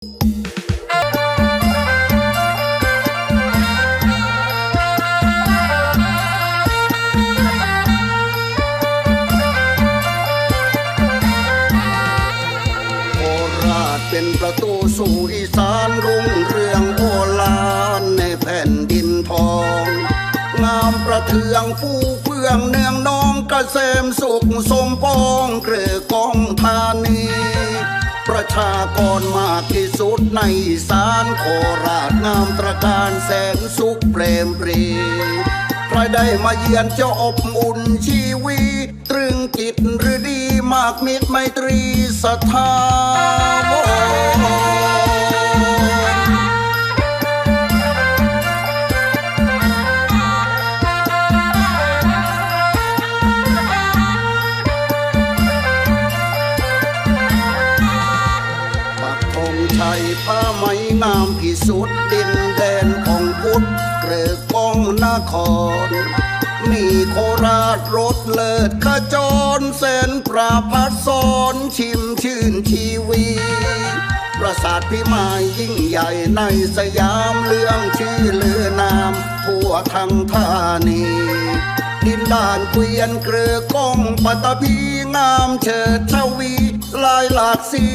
โคราชเป็นประตูสู่อีสานรุ่งเรืองโอฬารในแผ่นดินทอง งามประเทืองฟูเฟื่องเนืองน้องกเกษมสุขสมปองเกลือกองธานี ประชากรมากที่สุดในสารโคราชงามตระการแสนสุขเปรมปรีใครได้มาเยือนจะอบอุ่นชีวี ตรึงจิตหรือดีมากมิตรไมตรีศรัทธา งชัยผ้าไหมงามที่สุดดินแดนของพุทธเกลือกองนคร มีโคราชรถเลิศขจรเส้นปราพัดสอนชิมชื่นชีวีประสาทพิมายยิ่งใหญ่ในสยามเรื่องชื่อเลือนามทั่วทั้งธานีดินด่านเกวียนเกลือกองปัตตภีงามเฉิดชวีลายหลากสี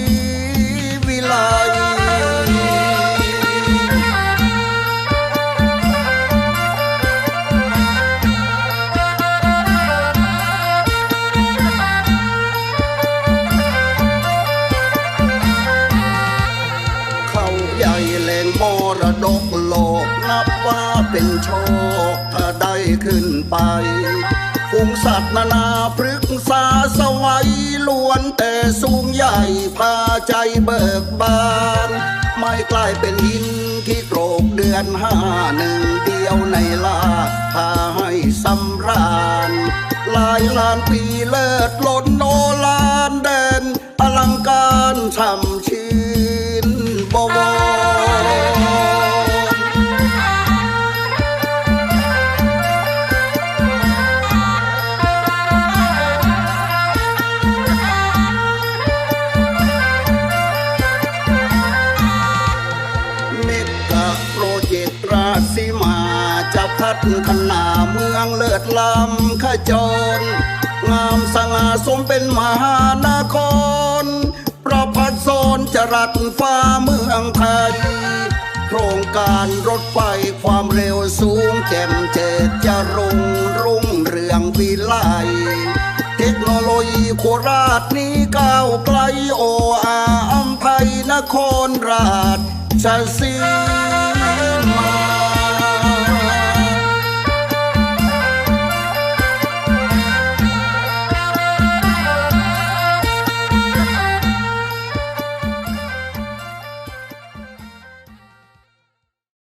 วิไลเขาใหญ่แหล่งมรดกโลกนับว่าเป็นโชคถ้าได้ขึ้นไป ฝูงสัตว์นานาพฤกษาสวัยล้วนแต่สูงใหญ่พาใจเบิกบาน ไม่กลายเป็นหินที่โกรกเดือนห้าหนึ่งเดียวในลาพาให้สำราญหลายล้านปีเลิศ จะพัฒนาเมืองเลิศล้ำขจร งามสง่าสมเป็นมหานคร ประพัดสอนจรัสฟ้าเมืองไทย โครงการรถไฟความเร็วสูงแจ่มเจิดจะรุ่งรุ่งเรืองวิไลเทคโนโลยีโคราชนี้ก้าวไกลโออาอัมภัยนครราชชสี